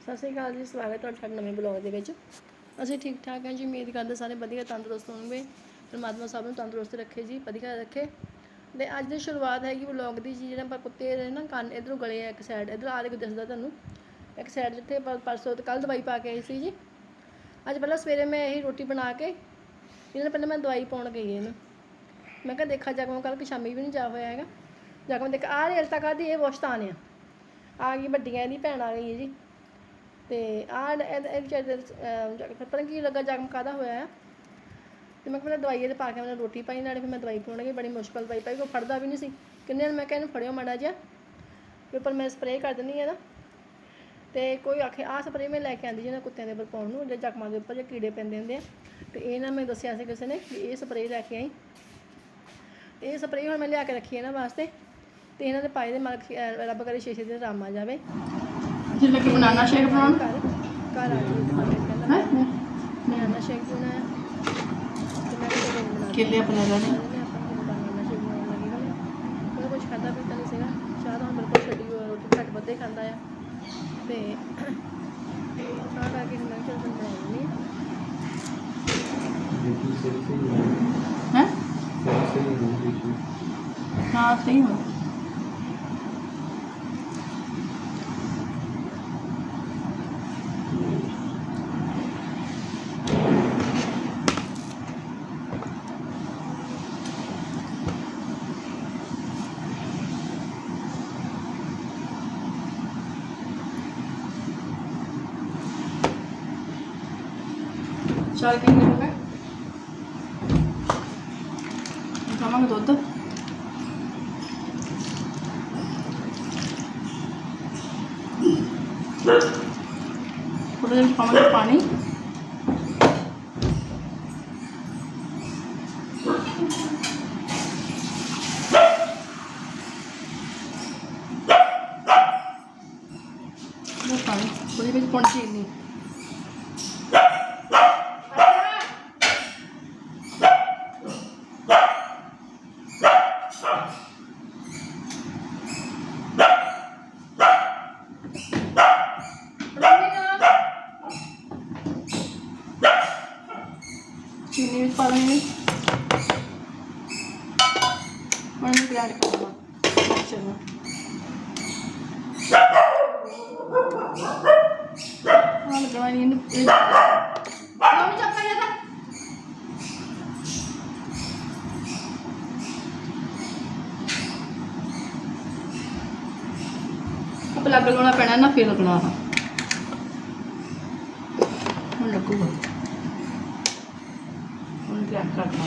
ਸਤਿ ਸ਼੍ਰੀ ਅਕਾਲ ਜੀ, ਸਵਾਗਤ ਹੈ ਤੁਹਾਡਾ ਸਾਡੇ ਨਵੇਂ ਬਲੌਗ ਦੇ ਵਿੱਚ। ਅਸੀਂ ਠੀਕ ਠਾਕ ਹਾਂ ਜੀ, ਉਮੀਦ ਕਰਦੇ ਸਾਰੇ ਵਧੀਆ, ਤੰਦਰੁਸਤ ਹੋਣਗੇ। ਪਰਮਾਤਮਾ ਸਭ ਨੂੰ ਤੰਦਰੁਸਤ ਰੱਖੇ ਜੀ, ਵਧੀਆ ਰੱਖੇ। ਤੇ ਅੱਜ ਦੀ ਸ਼ੁਰੂਆਤ ਹੈਗੀ ਬਲੌਗ ਦੀ ਜੀ, ਜਿਹੜਾ ਆਪਾਂ ਕੁੱਤੇ ਦੇ ਨਾ ਕੰਨ ਇਧਰੋਂ ਗਲੇ ਆ ਇੱਕ ਸਾਈਡ ਇਧਰ ਆ ਦੇਖੋ ਦੱਸਦਾ ਤੁਹਾਨੂੰ। ਇੱਕ ਸਾਈਡ ਜਿੱਥੇ ਪਰਸੋਂ ਤੇ ਕੱਲ ਦਵਾਈ ਪਾ ਕੇ ਆਈ ਸੀ ਜੀ। ਅੱਜ ਪਹਿਲਾਂ ਸਵੇਰੇ ਮੈਂ ਇਹੀ ਰੋਟੀ ਬਣਾ ਕੇ, ਇਹਨਾਂ ਨੇ ਪਹਿਲਾਂ ਮੈਂ ਦਵਾਈ ਪਾਉਣ ਗਈ ਇਹਨੂੰ। ਮੈਂ ਕਿਹਾ ਦੇਖਾ ਜਾ ਕੇ ਕੱਲ ਕਿ ਸ਼ਾਮੀ ਵੀ ਨਹੀਂ ਜਾ ਹੋਇਆ ਹੈਗਾ। ਜਾ ਕੇ ਮੈਂ ਦੇਖ ਆ ਰੇਲ ਤੱਕ ਆਦੀ ਇਹ ਵੋਸ਼ਤਾਨ ਆ। ਆ ਗਈ ਵੱਡੀਆਂ, ਇਹਦੀ ਭੈਣ ਆ ਗਈ ਹੈ ਜੀ। ਤੇ ਆ ਇਹ ਵਿਚਾਰੇ ਦੇ ਅਹ, ਪਤਾ ਕੀ ਲੱਗਾ ਜਖਮ ਕਾਦਾ ਹੋਇਆ ਆ ਤੇ ਮੈਂ ਕਿਹਾ ਪਹਿਲਾਂ ਦਵਾਈ ਇਹਦੇ ਪਾ ਕੇ ਮੈਨੂੰ ਰੋਟੀ ਪਾਈ ਨਾਲੇ ਫਿਰ ਮੈਂ ਦਵਾਈ ਪਾਉਣ ਲੱਗੀ ਬੜੀ ਮੁਸ਼ਕਲ ਦਵਾਈ ਪਾਈ ਕੋਈ ਫੜਦਾ ਵੀ ਨਹੀਂ ਸੀ। ਕਿੰਨੇ ਮੈਂ ਕਿਹਾ ਇਹਨੂੰ ਫੜਿਓ ਮਾੜਾ ਜਿਹਾ ਵੀ ਉੱਪਰ ਮੈਂ ਸਪਰੇਅ ਕਰ ਦਿੰਦੀ ਆ ਨਾ। ਤੇ ਕੋਈ ਆਖੇ ਆ ਸਪਰੇਅ ਮੈਂ ਲੈ ਕੇ ਆਂਦੀ ਜਿਹਨਾਂ ਕੁੱਤਿਆਂ ਦੇ ਉੱਪਰ ਪਾਉਣ ਨੂੰ ਜਾਂ ਜ਼ਖਮਾਂ ਦੇ ਉੱਪਰ ਜੇ ਕੀੜੇ ਪੈਂਦੇ ਹੁੰਦੇ ਆ। ਤੇ ਇਹ ਨਾ ਮੈਂ ਦੱਸਿਆ ਸੀ ਕਿਸੇ ਨੇ ਵੀ ਇਹ ਸਪਰੇਅ ਲੈ ਕੇ ਆਈ। ਤੇ ਇਹ ਸਪਰੇਅ ਹੁਣ ਮੈਂ ਲਿਆ ਕੇ ਰੱਖੀ ਇਹਨਾਂ ਵਾਸਤੇ ਤੇ ਇਹਨਾਂ ਦੇ ਪਾਏ ਦੇ ਮਾਲਕ ਰੱਬ ਕਰੇ ਸ਼ੀਸ਼ੇ ਦੇ ਆਰਾਮ ਆ ਜਾਵੇ। ਜਿੱਲੇ ਕਿ ਬਨਾਨਾ ਸ਼ੇਕ ਬਣਾਉਣ। ਘਰ ਘਰ ਆ ਜੀ ਕਹਿੰਦਾ ਹੈ? ਮੈਂ ਆਨਾ ਸ਼ੇਕ ਬਣਾਇਆ ਤੇ ਮੈਂ ਕਿਹਾ ਬਣਾ ਕੇਲੇ ਆਪਣੇ ਲੈਣੇ। ਲੈਂਦੇ ਹਾਂ, ਆਪਾਂ ਨੂੰ ਬਨਾਨਾ ਸ਼ੇਕ ਬਣਾਉਣ ਲੱਗੀ ਹਾਂ ਉਹਨੇ ਕੁਝ ਖਾਦਾ ਪੀਤਾ ਨਹੀਂ ਸੀਗਾ। ਚਾਹ ਤਾਂ ਹੁਣ ਬਿਲਕੁਲ ਛੱਡੀ ਹੋਈ, ਰੋਟੀ ਘੱਟ ਵੱਧੇ ਖਾਂਦਾ ਆ। ਤੇ ਤਾਂ ਕਰਕੇ ਮੈਂ ਕਿਹਾ ਸਹੀ ਹੋ ਚਾਰ ਕਿੰਨੇ ਹੋ ਗਏ ਖਾਵਾਂਗੇ ਦੁੱਧ ਥੋੜਾ ਜਿਹਾ ਪਾਵਾਂਗੇ ਪਾਣੀ ਥੋੜ੍ਹਾ ਪਾਣੀ ਥੋੜੀ ਵਿੱਚ ਪਾਉਣੀ ਚੀਨੀ ਚੀਨੀ ਵਿੱਚ ਪਾ ਲੈਣੀ ਹੁਣ ਮੈਂ ਗ੍ਰਾਈਂਡ ਕਰਨਾ। ਚਲੋ। ਹਾਂ ਲਗਵਾ ਨਹੀਂ ਇਹਨੂੰ ਮੰਮੀ ਚੱਕਾ ਜਾਂਦਾ ਅਬ ਲੱਗ ਪੈਣਾ, ਨਾ ਫਿਰ ਲੱਗਣਾ ਹੁਣ ਲੱਗੂਗਾ। ਹੁਣ ਕੀ ਕਰਨਾ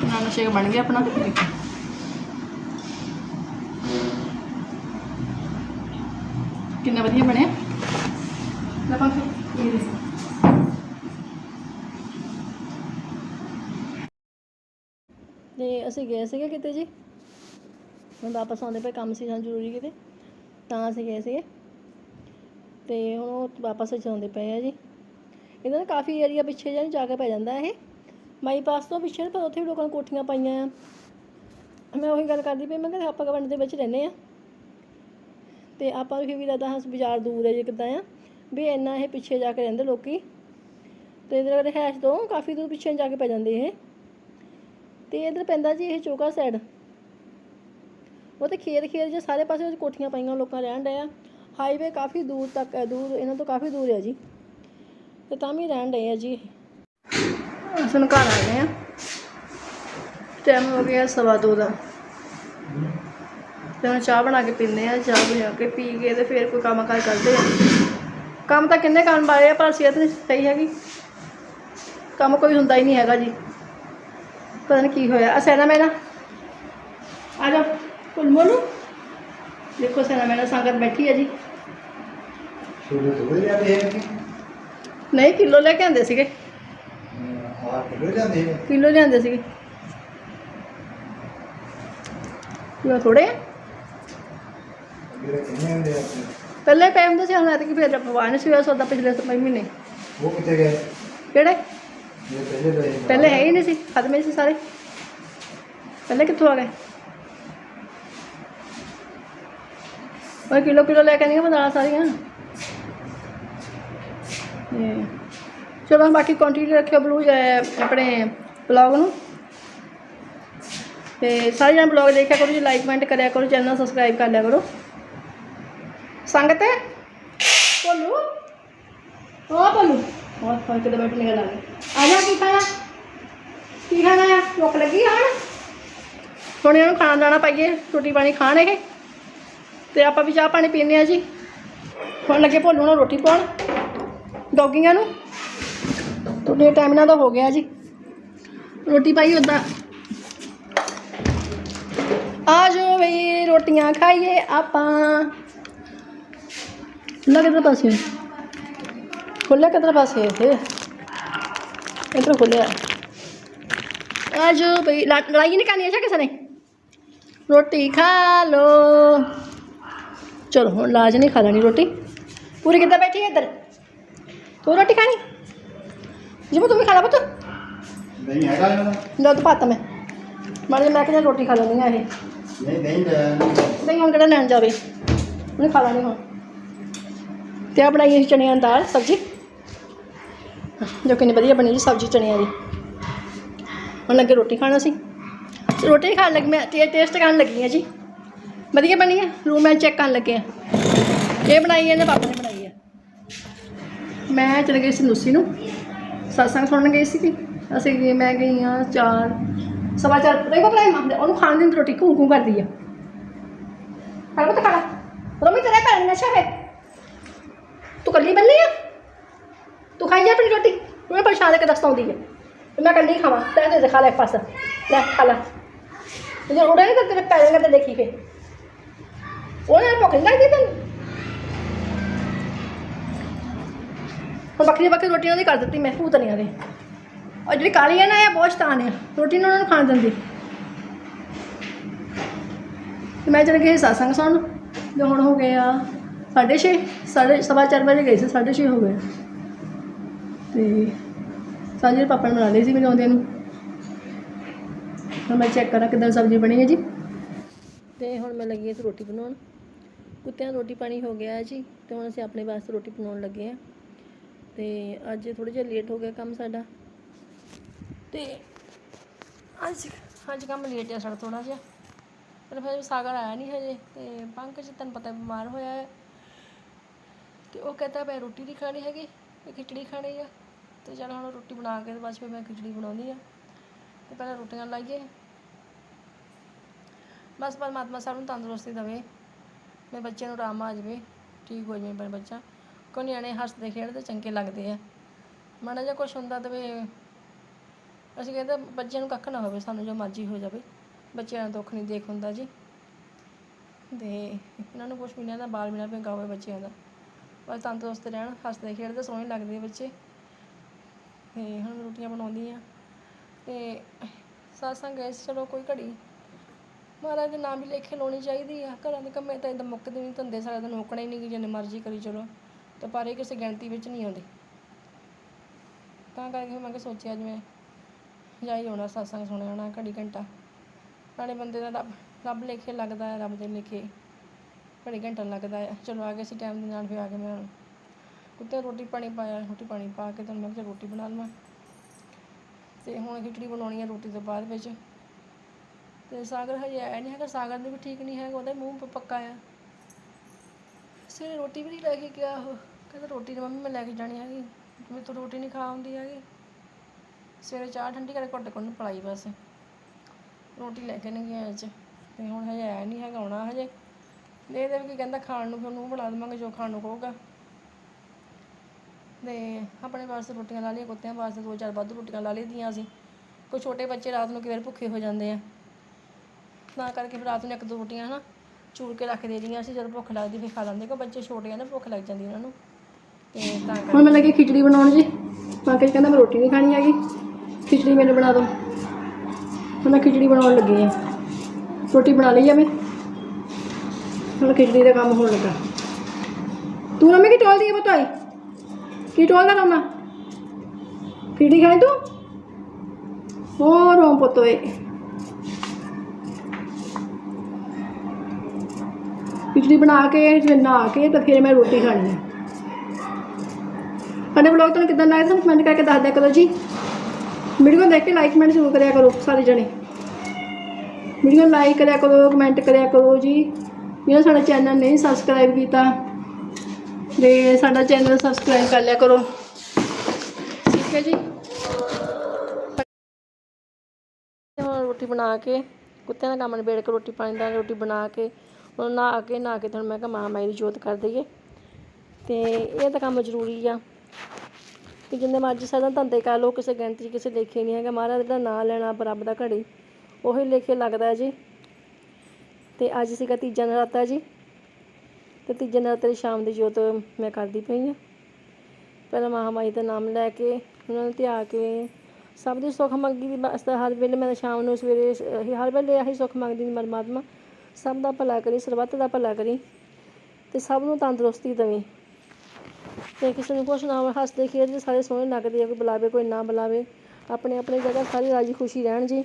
ਗ੍ਰਾਈਂਡ ਹੋ ਸ਼ੇਕ ਬਣ ਗਿਆ ਆਪਣਾ। ਦੇਖੋ ਕਿੰਨਾ ਵਧੀਆ ਬਣਿਆ ਲੈ ਪਾ ਫਿਰ ਇਹ ਦੇਖੋ ਤੇ ਅਸੀਂ ਗਏ ਸੀਗੇ ਕਿਤੇ ਜੀ? ਹੁਣ ਵਾਪਸ ਆਉਂਦੇ ਪਏ ਕੰਮ ਸੀ ਸਾਨੂੰ ਜ਼ਰੂਰੀ ਕਿਤੇ ਤਾਂ ਅਸੀਂ ਗਏ ਸੀਗੇ। ਤੇ ਹੁਣ ਉਹ ਵਾਪਸ ਆਉਂਦੇ ਪਏ ਆ ਜੀ। ਇਹਦਾ ਨਾ ਕਾਫੀ ਏਰੀਆ ਪਿੱਛੇ ਜਿਹਾ ਨੂੰ ਜਾ ਕੇ ਪੈ ਜਾਂਦਾ ਇਹ। ਬਾਈਪਾਸ ਤੋਂ ਪਿੱਛੇ ਪਰ ਉੱਥੇ ਵੀ ਲੋਕਾਂ ਨੇ ਕੋਠੀਆਂ ਪਾਈਆਂ ਆ। ਮੈਂ ਉਹੀ ਗੱਲ ਕਰਦੀ ਪਈ, ਮੈਂ ਕਿਹਾ ਆਪਾਂ ਗਵੰਡ ਦੇ ਵਿੱਚ ਰਹਿੰਦੇ ਆ। ਤੇ ਆਪਾਂ ਨੂੰ ਫਿਰ ਵੀ ਲੱਗਦਾ ਹਾਂ ਬਾਜ਼ਾਰ ਦੂਰ ਹੈ ਜੇ ਕਿੱਦਾਂ ਆ, ਵੀ ਇੰਨਾ ਇਹ ਪਿੱਛੇ ਜਾ ਕੇ ਰਹਿੰਦੇ ਲੋਕੀ। ਤੇ ਇਹਦੇ ਰਹਿਸ਼ ਤੋਂ ਕਾਫੀ ਦੂਰ ਪਿੱਛੇ ਜਾ ਕੇ ਪੈ ਜਾਂਦੇ ਇਹ। ਤੇ ਇਧਰ ਪੈਂਦਾ ਜੀ ਇਹ ਚੋਕਾ ਸਾਈਡ ਉਹ ਤੇ ਖੇਤ ਖੇਤ ਜੇ ਸਾਰੇ ਪਾਸੇ ਵਿੱਚ ਕੋਠੀਆਂ ਪਾਈਆਂ ਲੋਕਾਂ ਰਹਿਣ ਡਏ ਆ। ਹਾਈਵੇ ਕਾਫੀ ਦੂਰ ਤੱਕ ਹੈ ਦੂਰ, ਇਹਨਾਂ ਤੋਂ ਕਾਫੀ ਦੂਰ ਹੈ ਜੀ। ਤੇ ਤਾਂ ਵੀ ਰਹਿਣ ਡਏ ਆ ਜੀ ਇਹ। ਹੁਣ ਘਰ ਆ ਗਏ ਆ ਟਾਈਮ ਹੋ ਗਿਆ ਸਵਾ ਦੋ ਦਾ। ਤੇ ਹੁਣ ਚਾਹ ਬਣਾ ਕੇ ਪੀਂਦੇ ਆ ਚਾਹ ਬਣਾ ਕੇ ਪੀ ਕੇ ਤੇ ਫਿਰ ਕੋਈ ਕੰਮ ਕਾਰ ਕਰਦੇ ਆ ਕੰਮ ਤਾਂ ਕਿੰਨੇ ਕਰਨ ਵਾਲੇ ਆ ਪਰ ਸਿਹਤ ਨਹੀਂ ਸਹੀ ਹੈਗੀ। ਕੰਮ ਕੋਈ ਹੁੰਦਾ ਹੀ ਨਹੀਂ ਹੈਗਾ ਜੀ। ਪਤਾ ਨਹੀਂ ਕੀ ਹੋਇਆ। ਆ ਸੈਨਾ ਮੈਨਾ। ਆ ਜਾ ਕੁਲ ਮੋਨੂ ਦੇਖੋ ਸੈਨਾ ਮੈਨਾ ਸੰਗਤ ਬੈਠੀ ਹੈ ਜੀ। ਨਹੀਂ ਕਿਲੋ ਲੈ ਕੇ ਆਂਦੇ ਸੀਗੇ। ਆ ਕਿਲੋ ਜਾਂਦੇ ਹੈ ਕਿਲੋ ਲਿਆਂਦੇ ਸੀਗੇ। ਕਿਲੋ ਥੋੜੇ ਆ। ਜਿਹੜੇ ਕਿੰਨੇ ਹੁੰਦੇ ਆ? ਆਪਣੇ? ਪਹਿਲੇ ਪਏ ਹੁੰਦੇ ਸੀ ਹੁਣ ਐਤਕੀ ਫਿਰ ਪਵਾਏ ਨੇ ਸਵੇਰ ਸੌਦਾ ਪਿਛਲੇ ਸ- ਮਹੀਨੇ। ਉਹ ਕਿੱਥੇ ਗਏ? ਕਿਹੜੇ? ਪਹਿਲੇ ਹੈ ਹੀ ਨਹੀਂ ਸੀ ਖਤਮ ਹੀ ਸੀ ਸਾਰੇ। ਪਹਿਲੇ ਕਿੱਥੋਂ ਆ ਗਏ? ਉਹ ਕਿਲੋ ਕਿਲੋ ਲੈ ਕੇ ਆਣੀਆਂ ਬਣਾ ਸਾਰੀਆਂ। ਤੇ ਚਲੋ ਬਾਕੀ ਕੰਟੀਨਿਊ ਰੱਖਿਓ ਬਲੂ ਆਪਣੇ ਬਲੌਗ ਨੂੰ। ਤੇ ਸਾਰੇ ਜਣੇ ਬਲੌਗ ਦੇਖਿਆ ਕਰੋ, ਜੀ ਲਾਈਕ ਕਮੈਂਟ ਕਰਿਆ ਕਰੋ ਚੈਨਲ ਸਬਸਕ੍ਰਾਈਬ ਕਰ ਲਿਆ ਕਰੋ। ਸੰਗਤ? ਹੈ ਬੋਲੂ ਉਹ ਬੋਲੂ ਬਹੁਤ ਫ਼ਰਕ ਤੇ ਬੈਠ ਨਿਕਲ ਆ ਆ ਜਾ, ਕੀ ਖਾਣਾ? ਕੀ ਖਾਣਾ ਆ? ਭੁੱਖ ਲੱਗੀ ਆ ਹੁਣ? ਹੁਣ ਇਹਨੂੰ ਖਾਣਾ ਦਾਣਾ ਪਾਈਏ, ਰੋਟੀ ਪਾਣੀ ਖਾਣ ਇਹ ਤੇ ਆਪਾਂ ਵੀ ਚਾਹ ਪਾਣੀ ਪੀਂਦੇ ਆ ਜੀ। ਹੁਣ ਲੱਗੇ ਭੋਲੂ ਨੂੰ ਰੋਟੀ ਪਾਉਣ, ਡੌਗੀਆਂ ਨੂੰ। ਤੁਹਾਡੇ ਟਾਈਮ ਨਾਲ ਤਾਂ ਹੋ ਗਿਆ ਜੀ ਰੋਟੀ ਪਾਈ ਉਦਾਂ ਆ ਜਾਓ ਬਈ ਰੋਟੀਆਂ ਖਾਈਏ ਆਪਾਂ ਨਾ ਕਿਧਰ ਪਾਸੇ ਖੁੱਲਿਆ ਕਿਧਰ ਪਾਸੇ ਇਹ ਇਧਰ ਖੁੱਲਿਆ ਆ ਜਾਓ ਬਈ ਲਾ- ਲੜਾਈ ਨਹੀਂ ਕਰਨੀ ਅੱਛਾ ਕਿਸੇ ਨੇ ਰੋਟੀ ਖਾ ਲੋ ਚਲੋ ਹੁਣ ਲਾਜ ਨਹੀਂ ਖਾ ਲੈਣੀ ਰੋਟੀ ਪੂਰੀ ਕਿੱਦਾਂ ਬੈਠੀ ਹੈ ਇੱਧਰ ਤੂੰ ਰੋਟੀ ਖਾਣੀ ਜਿਵੇਂ ਤੂੰ ਵੀ ਖਾ ਲਾ ਪੁੱਤ। ਨਹੀਂ ਹੈਗਾ ਇਹਨਾਂ ਦਾ। ਤਾਂ ਪਾਤਾ ਮੈਂ। ਮਾਰੇ ਮੈਂ ਕਿਹਾ ਰੋਟੀ ਖਾ ਲੈਣੀ ਆ ਇਹ। ਨਹੀਂ ਨਹੀਂ ਨਹੀਂ ਹੁਣ ਕਿਹੜਾ ਲੈਣ ਜਾਵੇ। ਉਹਨੇ ਖਾ ਲੈਣੀ ਹੁਣ। ਤੇ ਆ ਬਣਾਈ ਅਸੀਂ ਚਣਿਆਂ ਦੀ ਦਾਲ ਸਬਜ਼ੀ। ਜੋ ਕਿੰਨੀ ਵਧੀਆ ਬਣੀ ਜੀ ਸਬਜ਼ੀ ਚਣਿਆਂ ਦੀ। ਹੁਣ ਲੱਗੇ ਰੋਟੀ ਖਾਣਾ ਸੀ ਰੋਟੀ ਖਾਣ ਲੱਗੀ ਮੈਂ ਤੇ ਟੇਸਟ ਕਰਨ ਲੱਗੀ ਆ ਜੀ। ਵਧੀਆ ਬਣੀ ਹੈ ਰੂਮ ਮੈਂ ਚੈੱਕ ਕਰਨ ਲੱਗੇ ਆ ਇਹ ਬਣਾਈ ਹੈ ਇਹਦੇ ਪਾਪਾ ਨੇ ਬਣਾਈ ਹੈ? ਮੈਂ ਚਲੇ ਗਈ ਸੀ ਨੂੰ। ਸਤਸੰਗ ਸੁਣਨ ਗਈ ਸੀ ਅਸੀਂ ਗਏ, ਮੈਂ ਗਈ ਹਾਂ ਚਾਰ, ਸਵਾ ਚਾਰ ਦੇਖੋ ਭਰਾ ਉਹਨੂੰ ਖਾਣ ਦੀ ਰੋਟੀ ਘੂੰ ਘੂ ਕਰਦੀ ਆ। ਖਾ ਪੁੱਤ, ਖਾ ਰੋਮੀ ਤੇਰੇ ਪੈਰ ਨਸ਼ਾ ਹੈ। ਤੂੰ ਕੱਲੀ ਬੰਨੀ ਆ? ਤੂੰ ਖਾਈ ਜਾ ਆਪਣੀ ਰੋਟੀ? ਮੈਂ ਪਰੇਸ਼ਾਨ ਕੇ ਦਸਤਾਉਂਦੀ ਹੈ ਤੇ ਮੈਂ ਕੱਲੀ ਖਾਵਾਂ। ਤੈਨੂੰ ਤੇ ਖਾ ਲੈ ਪਾਸ ਪਾਸਾ। ਲੈ, ਖਾ ਲੈ। ਜੇ ਉੜੇ ਤਾਂ ਤੇਰੇ ਪੈਰਾਂ ਤੇ ਦੇਖੀ ਫੇ ਉਹਨੇ ਭੁੱਖ ਨਹੀਂ ਲੱਗਦੀ ਤੈਨੂੰ? ਹੁਣ ਬੱਕਰੀ ਬੱਕਰੀ ਰੋਟੀਆਂ ਦੀ ਕਰ ਦਿੱਤੀ, ਮੈਂ ਭੂਤਨੀਆਂ ਦੇ ਔਰ ਜਿਹੜੀ ਕਾਲੀ ਹੈ ਨਾ, ਇਹ ਬਹੁਤ ਸ਼ਤਾਨ ਹੈ ਰੋਟੀ ਨਾ ਉਹਨਾਂ ਨੂੰ ਖਾਣ ਦਿੰਦੀ। ਤੇ ਮੈਂ ਚਲੇ ਗਈ ਸੀ satsang ਸੁਣਨ ਹੁਣ ਹੋ ਗਏ ਆ ਸਾਢੇ ਛੇ, ਸਾਢੇ ਸਵਾ ਚਾਰ ਵਜੇ ਗਏ ਸੀ, ਸਾਢੇ ਛੇ ਹੋ ਗਏ। ਤੇ ਸਾਜੇ ਪਾਪਾ ਨੇ ਬਣਾ ਲਈ ਸੀ ਮੈਨੂੰ ਆਉਂਦਿਆਂ ਨੂੰ। ਹੁਣ ਮੈਂ ਚੈੱਕ ਕਰਾਂ ਕਿੱਦਾਂ ਸਬਜ਼ੀ ਬਣੀ ਹੈ ਜੀ। ਤੇ ਹੁਣ ਮੈਂ ਲੱਗੀ ਹਾਂ ਰੋਟੀ ਬਣਾਉਣ। ਕੁੱਤਿਆਂ ਦਾ ਰੋਟੀ ਪਾਣੀ ਹੋ ਗਿਆ ਜੀ, ਤੇ ਹੁਣ ਅਸੀਂ ਆਪਣੇ ਵਾਸਤੇ ਰੋਟੀ ਬਣਾਉਣ ਲੱਗੇ ਹਾਂ। ਤੇ ਅੱਜ ਥੋੜਾ ਜਿਹਾ ਲੇਟ ਹੋ ਗਿਆ ਕੰਮ ਸਾਡਾ। ਤੇ ਅੱਜ ਅੱਜ ਕੰਮ ਲੇਟ ਆ ਸਾਡਾ ਥੋੜਾ ਜਿਹਾ। ਪਰ ਫਿਰ ਸਾਗਰ ਆਇਆ ਨਹੀਂ ਹਜੇ ਤੇ ਪੰਕਜ ਤੈਨੂੰ ਪਤਾ ਬਿਮਾਰ ਹੋਇਆ ਹੈ। ਤੇ ਉਹ ਕਹਿੰਦਾ ਮੈਂ ਰੋਟੀ ਨਹੀਂ ਖਾਣੀ ਹੈਗੀ, ਮੈਂ ਖਿਚੜੀ ਖਾਣੀ ਆ। ਤੇ ਚਲ ਹੁਣ ਰੋਟੀ ਬਣਾ ਕੇ ਤੇ ਬਾਅਦ 'ਚ ਫਿਰ ਮੈਂ ਖਿਚੜੀ ਬਣਾਉਂਦੀ ਆ। ਤੇ ਪਹਿਲਾਂ ਰੋਟੀਆਂ ਲਾਈਏ। ਬਸ ਪਰਮਾਤਮਾ ਸਭ ਨੂੰ ਤੰਦਰੁਸਤੀ ਦੇਵੇ। ਮੇਰੇ ਬੱਚਿਆਂ ਨੂੰ ਆਰਾਮ ਆ ਜਾਵੇ। ਠੀਕ ਹੋ ਜਾਵੇ ਮੇਰਾ ਬੱਚਾ। ਕੋਈ ਨਿਆਣੇ ਹੱਸਦੇ ਖੇਡਦੇ ਚੰਗੇ ਲੱਗਦੇ ਆ। ਮਾੜਾ ਜਿਹਾ ਕੁਛ ਹੁੰਦਾ ਤੇ ਵੀ ਅਸੀਂ ਕਹਿੰਦੇ ਬੱਚਿਆਂ ਨੂੰ ਕੱਖ ਨਾ ਹੋਵੇ, ਸਾਨੂੰ ਜੋ ਮਰਜ਼ੀ ਹੋ ਜਾਵੇ। ਬੱਚਿਆਂ ਦਾ ਦੁੱਖ ਨਹੀਂ ਦੇਖ ਹੁੰਦਾ ਜੀ। ਤੇ ਇਹਨਾਂ ਨੂੰ ਕੁਛ ਵੀ ਨਹੀਂ ਦਾ ਬਾਲ ਬਿਨਾ ਭਿੰਗਾ ਹੋਵੇ ਬੱਚਿਆਂ ਦਾ। ਬਸ ਤੰਦਰੁਸਤ ਰਹਿਣ, ਹੱਸਦੇ ਖੇਡਦੇ, ਸੋਹਣੇ ਲੱਗਦੇ ਬੱਚੇ। ਤੇ ਹੁਣ ਰੋਟੀਆਂ ਬਣਾਉਂਦੀ ਆ ਤੇ ਸਾਸਾਂ ਗਏ ਸੀ ਚਲੋ ਕੋਈ ਘੜੀ। ਮਹਾਰਾਜ ਦੇ ਨਾਮ ਵੀ ਲੇਖੇ ਲਾਉਣੀ ਚਾਹੀਦੀ ਆ। ਘਰਾਂ ਦੇ ਕੰਮੇ ਤਾਂ ਇਦਾਂ ਮੁੱਕਦੇ ਨਹੀਂ ਧੰਦੇ ਸਾਰਾ ਦਿਨ ਮੁੱਕਣਾ ਹੀ ਨਹੀਂ ਕਿ ਜਿੰਨੇ ਮਰਜ਼ੀ ਕਰੀ ਚਲੋ। ਤਾਂ ਪਰ ਇਹ ਕਿਸੇ ਗਿਣਤੀ ਵਿੱਚ ਨਹੀਂ ਆਉਂਦੇ। ਤਾਂ ਕਰਕੇ ਮੈਂ ਕਿਹਾ ਸੋਚਿਆ ਜਿਵੇਂ ਜਾਈ ਹੋਣਾ satsang ਸੁਣਿਆ ਹੋਣਾ ਘੜੀ ਘੰਟਾ। ਨਾਲੇ ਬੰਦੇ ਦਾ ਰੱਬ ਰੱਬ ਲੇਖੇ ਲੱਗਦਾ ਹੈ, ਰੱਬ ਦੇ ਲੇਖੇ ਘੜੀ ਘੰਟਾ ਲੱਗਦਾ ਹੈ। ਚਲੋ ਆ ਗਏ ਸੀ ਟਾਈਮ ਦੇ ਨਾਲ, ਫਿਰ ਆ ਕੇ ਮੈਂ। ਕੁੱਤੇ ਰੋਟੀ ਪਾਣੀ ਪਾਇਆ, ਰੋਟੀ ਪਾਣੀ ਪਾ ਕੇ ਤੁਹਾਨੂੰ ਮੈਂ ਕਿਹਾ ਰੋਟੀ ਬਣਾ ਲਵਾਂ। ਤੇ ਹੁਣ ਖਿਚੜੀ ਬਣਾਉਣੀ ਹੈ ਰੋਟੀ ਤੋਂ ਬਾਅਦ ਵਿੱਚ। ਤੇ ਸਾਗਰ ਹਜੇ ਆਇਆ ਨਹੀਂ ਹੈਗਾ, ਸਾਗਰ ਨੂੰ ਵੀ ਠੀਕ ਨਹੀਂ ਹੈਗਾ, ਉਹਦਾ ਮੂੰਹ ਪੱਕਾ ਆ। ਸਵੇਰੇ ਰੋਟੀ ਵੀ ਨਹੀਂ ਲੈ ਕੇ ਗਿਆ ਉਹ। ਕਹਿੰਦਾ ਰੋਟੀ ਤਾਂ ਮੰਮੀ ਮੈਂ ਲੈ ਕੇ ਜਾਣੀ ਹੈਗੀ। ਮੇਰੇ ਤੋਂ ਰੋਟੀ ਨਹੀਂ ਖਾ ਹੁੰਦੀ ਹੈਗੀ। ਸਵੇਰੇ ਚਾਹ ਠੰਡੀ ਕਰਕੇ ਘੁੱਟ ਕੋਲ ਪਲਾਈ ਬਸ। ਰੋਟੀ ਲੈ ਕੇ ਨਹੀਂ ਗਿਆ ਅੱਜ ਤੇ ਹੁਣ ਹਜੇ ਆਇਆ ਨਹੀਂ ਹੈਗਾ, ਆਉਣਾ ਹਜੇ। ਦੇ ਦੇ ਕੀ ਕਹਿੰਦਾ ਖਾਣ ਨੂੰ, ਫਿਰ ਉਹਨੂੰ ਬਣਾ ਦੇਵਾਂਗੇ ਜੋ ਖਾਣ ਨੂੰ ਕਹੂਗਾ। ਤੇ ਆਪਣੇ ਵਾਸਤੇ ਰੋਟੀਆਂ ਲਾ ਲਈਆਂ, ਕੁੱਤਿਆਂ ਵਾਸਤੇ ਦੋ ਚਾਰ ਵੱਧ ਰੋਟੀਆਂ ਲਾ ਲਈਆਂ ਅਸੀਂ ਕੋਈ ਛੋਟੇ ਬੱਚੇ ਰਾਤ ਨੂੰ ਕਈ ਵਾਰ ਭੁੱਖੇ ਹੋ ਜਾਂਦੇ ਆ। ਤਾਂ ਕਰਕੇ ਫਿਰ ਰਾਤ ਨੂੰ ਇੱਕ ਦੋ ਰੋਟੀਆਂ ਹਨਾ। ਚੂਰ ਕੇ ਰੱਖ ਦੇ ਦੀਆਂ ਸੀ, ਜਦੋਂ ਭੁੱਖ ਲੱਗਦੀ ਫਿਰ ਖਾ ਲੈਂਦੇ ਕੋ ਬੱਚੇ ਛੋਟੇ ਆ ਨਾ, ਭੁੱਖ ਲੱਗ ਜਾਂਦੀ ਉਹਨਾਂ ਨੂੰ। ਤੇ ਤਾਂ ਹੁਣ ਮੈਂ ਲੱਗੀ ਖਿਚੜੀ ਬਣਾਉਣ ਜੀ। ਪੰਕਜ ਕਹਿੰਦਾ ਮੈਂ ਰੋਟੀ ਨਹੀਂ ਖਾਣੀ ਹੈਗੀ। ਖਿਚੜੀ ਮੈਨੂੰ ਬਣਾ ਦਿਓ। ਹੁਣ ਮੈਂ ਖਿਚੜੀ ਬਣਾਉਣ ਲੱਗੀ ਆ। ਰੋਟੀ ਬਣਾ ਲਈ ਆ ਮੈਂ। ਹੁਣ ਖਿਚੜੀ ਦਾ ਕੰਮ ਹੋਣ ਲੱਗਾ। ਤੂੰ ਨਾ ਮੈਂ ਕੀ ਟੋਲਦੀ ਹੈ ਬਤਾਈ ਕੀ ਟੋਲਦਾ ਕੰਮ ਆ ਖਿਚੜੀ ਖਾਣੀ ਤੂੰ? ਹੋਰ ਰੋਂ ਪੁੱਤੋਏ ਖਿਚੜੀ ਬਣਾ ਕੇ ਫਿਰ ਨਹਾ ਕੇ, ਤਾਂ ਫਿਰ ਮੈਂ ਰੋਟੀ ਖਾਣੀ ਹੈ ਸਾਡੇ ਵਲੌਗ ਤੁਹਾਨੂੰ ਕਿਦਾਂ ਲੱਗਦਾ ਤੁਹਾਨੂੰ ਕਮੈਂਟ ਕਰਕੇ ਦੱਸ ਦਿਆ ਕਰੋ ਜੀ। ਵੀਡੀਓ ਨੂੰ ਦੇਖ ਕੇ ਲਾਈਕ ਕਮੈਂਟ ਜ਼ਰੂਰ ਕਰਿਆ ਕਰੋ, ਸਾਰੇ ਜਣੇ। ਵੀਡੀਓ ਲਾਈਕ ਕਰਿਆ ਕਰੋ ਕਮੈਂਟ ਕਰਿਆ ਕਰੋ ਜੀ। ਜਿਹੜਾ ਸਾਡਾ ਚੈਨਲ ਨਹੀਂ ਸਬਸਕ੍ਰਾਈਬ ਕੀਤਾ, ਤੇ ਸਾਡਾ ਚੈਨਲ ਸਬਸਕ੍ਰਾਈਬ ਕਰ ਲਿਆ ਕਰੋ। ਠੀਕ ਹੈ ਜੀ? ਰੋਟੀ ਬਣਾ ਕੇ, ਕੁੱਤਿਆਂ ਦਾ ਕੰਮ ਨਿਬੇੜ ਕੇ ਰੋਟੀ ਪਾਣੀ ਦਾ, ਰੋਟੀ ਬਣਾ ਕੇ। ਹੁਣ ਨਹਾ ਕੇ ਨਹਾ ਕੇ ਤੁਹਾਨੂੰ ਮੈਂ ਕਿਹਾ ਮਾਂ ਮਾਈ ਦੀ ਜੋਤ ਕਰ ਦਈਏ। ਤੇ ਇਹ ਤਾਂ ਕੰਮ ਜ਼ਰੂਰੀ ਆ ਕਿ ਜਿੰਨੇ ਮਰਜ਼ੀ ਸਾਡਾ ਧੰਦੇ ਕਰ ਲਓ, ਕਿਸੇ ਗਿਣਤੀ 'ਚ ਕਿਸੇ ਲੇਖੇ ਨਹੀਂ ਹੈਗਾ। ਮਹਾਰਾਜ ਦਾ ਨਾਂ ਲੈਣਾ ਰੱਬ ਦਾ ਘੜੀ, ਉਹੀ ਲੇਖੇ ਲੱਗਦਾ ਜੀ। ਤੇ ਅੱਜ ਸੀਗਾ ਤੀਜਾ ਨਰਾਤਾ ਜੀ। ਤੇ ਤੀਜੇ ਨਰਾਤੇ ਦੀ ਸ਼ਾਮ ਦੀ ਜੋਤ ਮੈਂ ਕਰਦੀ ਪਈ ਹਾਂ ਪਹਿਲਾਂ ਮਹਾਮਾਈ ਦਾ ਨਾਮ ਲੈ ਕੇ, ਉਹਨਾਂ ਨੂੰ ਧਿਆ ਕੇ, ਸਭ ਦੀ ਸੁੱਖ ਮੰਗੀ ਦੀ ਵਾਸਤੇ ਹਰ ਵੇਲੇ ਮੈਂ ਸ਼ਾਮ ਨੂੰ ਸਵੇਰੇ ਸ- ਹਰ ਵੇਲੇ ਆਹੀ ਸੁੱਖ ਮੰਗਦੀ ਦੀ ਪਰਮਾਤਮਾ ਸਭ ਦਾ ਭਲਾ ਕਰੀ ਸਰਬੱਤ ਦਾ ਭਲਾ ਕਰੀ ਤੇ ਸਭ ਨੂੰ ਤੰਦਰੁਸਤੀ ਦੇਵੇ। ਤੇ ਕਿਸੇ ਨੂੰ ਕੁਛ ਨਾ ਹੋਵੇ, ਹੱਸਦੇ ਖੇਡਦੇ ਸਾਰੇ ਸੋਹਣੇ ਲੱਗਦੇ ਆ ਕੋਈ ਬੁਲਾਵੇ ਕੋਈ ਨਾ ਬੁਲਾਵੇ ਆਪਣੇ ਆਪਣੇ ਜਗ੍ਹਾ ਸਾਰੇ ਰਾਜੀ ਖੁਸ਼ੀ ਰਹਿਣ ਜੀ।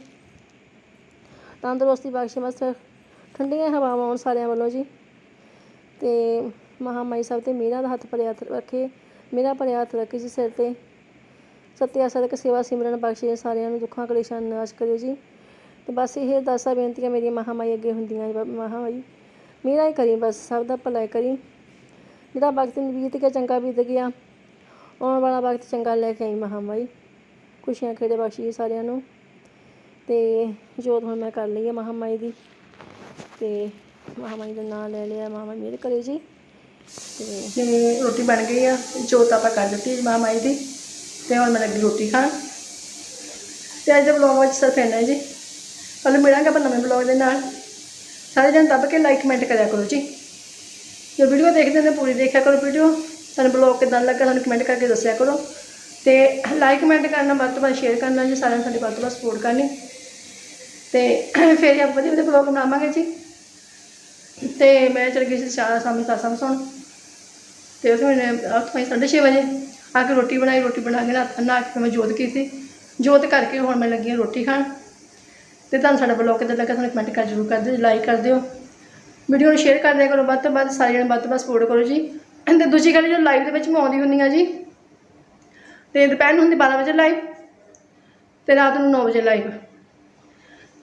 ਤੰਦਰੁਸਤੀ ਬਖਸ਼ੇ ਬਸ ਠੰਡੀਆਂ ਹਵਾਵਾਂ ਆਉਣ ਸਾਰਿਆਂ ਵੱਲੋਂ ਜੀ। ਤੇ ਮਹਾਮਾਈ ਸਭ ਤੇ ਮੇਰਾ ਦਾ ਹੱਥ ਭਰਿਆ ਰੱਖੇ ਮੇਰਾ ਭਰਿਆ ਹੱਥ ਰੱਖੇ ਜੀ ਸਿਰ ਤੇ। ਸਤਿਆ ਸਦਕ ਸੇਵਾ ਸਿਮਰਨ ਬਖਸ਼ੇ ਸਾਰਿਆਂ ਨੂੰ ਦੁੱਖਾਂ ਕਲੇਸ਼ਾਂ ਨਾਸ਼ ਕਰਿਓ ਜੀ। ਤੇ ਬਸ ਇਹ ਦਸਾਂ ਬੇਨਤੀਆਂ ਮੇਰੀਆਂ ਮਹਾਮਾਈ ਅੱਗੇ ਹੁੰਦੀਆਂ ਜੀ ਬ- ਮਹਾਮਾਈ। ਮੇਰਾ ਹੀ ਕਰੀ, ਬਸ ਸਭ ਦਾ ਭਲਾ ਕਰੀ। ਜਿਹੜਾ ਵਕਤ ਬੀਤ ਗਿਆ, ਚੰਗਾ ਬੀਤ ਗਿਆ, ਆਉਣ ਵਾਲਾ ਵਕਤ ਚੰਗਾ ਲੈ ਕੇ ਆਈ ਮਹਾਮਾਈ। ਖੁਸ਼ੀਆਂ, ਖੇੜੇ ਬਖਸ਼ੀ ਸਾਰਿਆਂ ਨੂੰ। ਤੇ ਜੋਤ ਹੁਣ ਮੈਂ ਕਰ ਲਈ ਹੈ ਮਹਾਮਾਈ ਦੀ। ਤੇ ਮਹਾਮਾਈ ਦਾ ਨਾਮ ਲੈ ਲਿਆ ਮਹਾਮਾਈ ਮੇਰੇ ਕਰੇ ਜੀ। ਤੇ ਤੇ ਰੋਟੀ ਬਣ ਗਈ ਆ, ਜੋਤ ਆਪਾਂ ਕਰ ਦਿੱਤੀ ਮਾਂ ਦੀ। ਤੇ ਹੁਣ ਮੈਂ ਲੱਗੀ ਰੋਟੀ ਖਾਣ। ਤੇ ਅੱਜ ਦੇ ਵਲੌਗ ਵਿੱਚ ਸਿਰਫ ਇੰਨਾ ਜੀ। ਕੱਲ੍ਹ ਮਿਲਾਂਗੇ ਆਪਾਂ ਨਵੇਂ ਵਲੌਗ ਦੇ ਨਾਲ। ਸਾਰੇ ਜਣ ਦੱਬ ਕੇ ਲਾਈਕ ਕਮੈਂਟ ਕਰਿਆ ਕਰੋ ਜੀ। ਜੋ ਵੀਡੀਓ ਦੇਖਦੇ ਨੇ, ਪੂਰੀ ਦੇਖਿਆ ਕਰੋ ਵੀਡੀਓ ਤੁਹਾਨੂੰ ਵਲੌਗ ਕਿਦਾਂ ਲੱਗਾ, ਸਾਨੂੰ ਕਮੈਂਟ ਕਰਕੇ ਦੱਸਿਆ ਕਰੋ। ਤੇ ਲਾਈਕ ਕਮੈਂਟ ਕਰਨਾ ਵੱਧ ਤੋਂ ਵੱਧ ਸ਼ੇਅਰ ਕਰਨਾ ਜੀ, ਸਾਰਿਆਂ ਨੂੰ ਸਾਡੀ ਵੱਧ ਤੋਂ ਵੱਧ ਸਪੋਰਟ ਕਰਨੀ। ਤੇ ਫਿਰ ਆਪਾਂ ਵਧੀਆ ਵਧੀਆ ਵਲੌਗ ਬਣਾਵਾਂਗੇ ਜੀ। ਤੇ ਮੈਂ ਚਲ ਗਈ ਸੀ ਸ਼ਾ- ਸ਼ਾਮੀ ਸਾਸਾਂ ਸੁਣ। ਤੇ ਉਸ ਵੇਲੇ ਉੱਥੋਂ ਹੀ ਸਾਢੇ ਛੇ ਵਜੇ। ਆ ਕੇ ਰੋਟੀ ਬਣਾਈ, ਰੋਟੀ ਬਣਾ ਕੇ ਨਾ ਨਾ ਕੇ ਮੈਂ ਜੋਤ ਕੀਤੀ। ਜੋਤ ਕਰਕੇ ਹੁਣ ਮੈਂ ਲੱਗੀ ਹਾਂ ਰੋਟੀ ਖਾਣ। ਤੇ ਤੁਹਾਨੂੰ ਸਾਡਾ ਬਲੌਗ ਕਿੱਦਾਂ ਲੱਗਾ ਤੁਹਾਨੂੰ ਕਮੈਂਟ ਕਰ ਜ਼ਰੂਰ ਕਰ ਦਿਓ ਲਾਈਕ ਕਰ ਦਿਓ। ਵੀਡੀਓ ਨੂੰ ਸ਼ੇਅਰ ਕਰ ਦਿਆ ਕਰੋ ਵੱਧ ਤੋਂ ਵੱਧ ਸਾਰੇ ਜਣੇ ਵੱਧ ਤੋਂ ਵੱਧ ਸਪੋਰਟ ਕਰੋ ਜੀ। ਤੇ ਦੂਜੀ ਗੱਲ ਜੋ ਲਾਈਵ ਦੇ ਵਿੱਚ ਮੈਂ ਆਉਂਦੀ ਹੁੰਦੀ ਆ ਜੀ, ਤੇ ਦੁਪਹਿਰ ਨੂੰ ਹੁੰਦੀ 12 ਵਜੇ ਲਾਈਵ ਤੇ ਰਾਤ ਨੂੰ 9 ਵਜੇ ਲਾਈਵ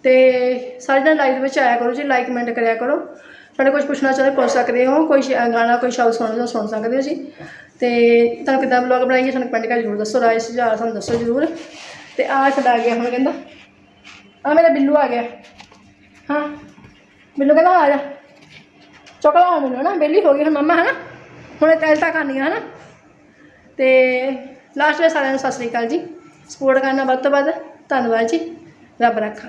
ਤੇ ਸਾਰੇ ਜਣੇ ਲਾਈਵ ਦੇ ਵਿੱਚ ਆਇਆ ਕਰੋ ਜੀ ਲਾਈਕ ਕਮੈਂਟ ਕਰਿਆ ਕਰੋ। ਸਾਡੇ ਕੁਝ ਪੁੱਛਣਾ ਚਾਹੁੰਦੇ ਪੁੱਛ ਸਕਦੇ ਹੋ, ਕੋਈ ਸ਼- ਗਾਣਾ, ਕੋਈ ਸ਼ਬਦ ਸੁਣਨਾ ਚਾਹੋ ਸੁਣ ਸਕਦੇ ਹੋ ਜੀ। ਤੇ ਤੁਹਾਨੂੰ ਕਿੱਦਾਂ ਵਲੌਗ ਬਣਾਈਏ ਸਾਨੂੰ ਕਮੈਂਟ ਕਰਕੇ ਜ਼ਰੂਰ ਦੱਸੋ, ਰਾਏ, ਸੁਝਾਅ ਸਾਨੂੰ ਦੱਸੋ ਜ਼ਰੂਰ। ਤੇ ਆ ਸਾਡਾ ਗਿਆ ਹੁਣ ਕਹਿੰਦਾ। ਆ ਮੇਰਾ ਬਿੱਲੂ ਆ ਗਿਆ। ਹਾਂ, ਬਿੱਲੂ ਕਹਿੰਦਾ, ਆ ਜਾ। ਚੁੱਕ ਲਾ ਮੈਨੂੰ ਨਾ ਬੇਲੀ ਹੋ ਗਈ ਹੁਣ ਮੰਮਾ, ਹਨਾ। ਹੁਣ ਟੈਲਟਾ ਕਰਨੀ ਆ ਹਨਾ। ਤੇ ਲਾਸਟ ਵਿੱਚ ਸਾਰਿਆਂ ਨੂੰ ਸਤਿ ਸ੍ਰੀ ਅਕਾਲ ਜੀ। ਸਪੋਰਟ ਕਰਨਾ ਵੱਧ ਤੋਂ ਵੱਧ। ਧੰਨਵਾਦ ਜੀ। ਰੱਬ ਰੱਖਾ।